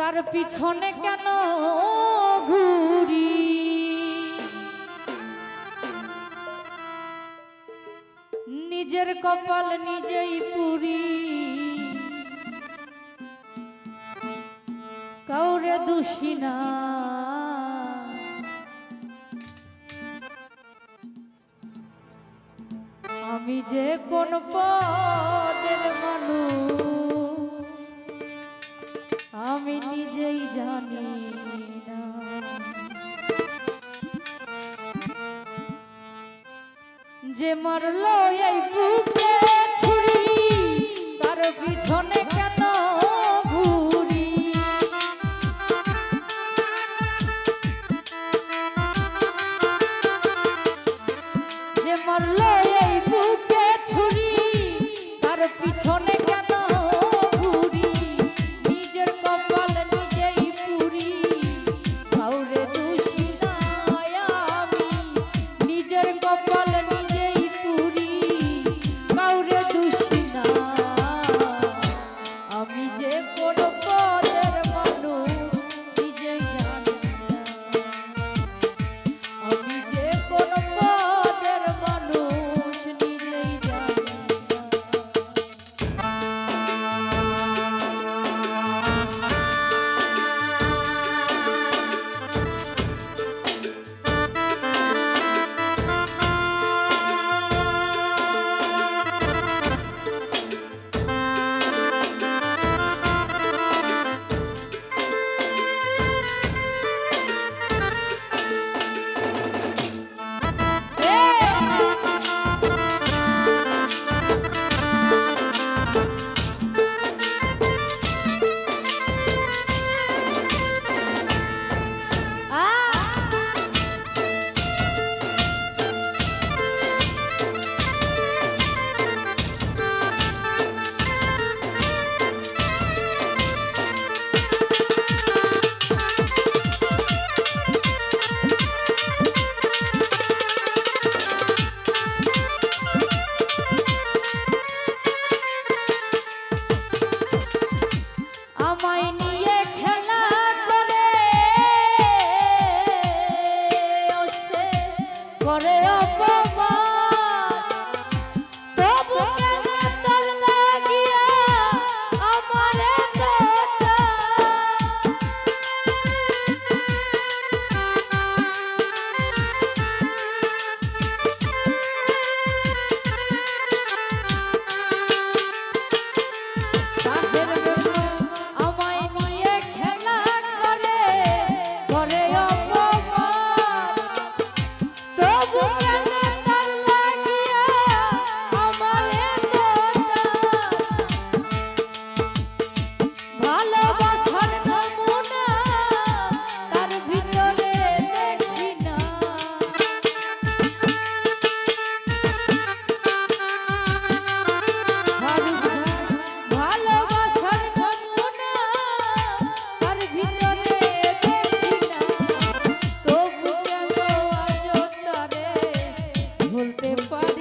তার পিছনে কেন ঘুরি? নিজের কপাল নিজেই পুরি। কাউরে দোষী না। আমি যে কোন পদের মানুষ আমি নিজেই জানি যে মরলো এই বুকে ছুরি, তার পিছনে কেন ঘুরি? যে মরলো এই বুকে ছুরি, তার পিছনে você pode.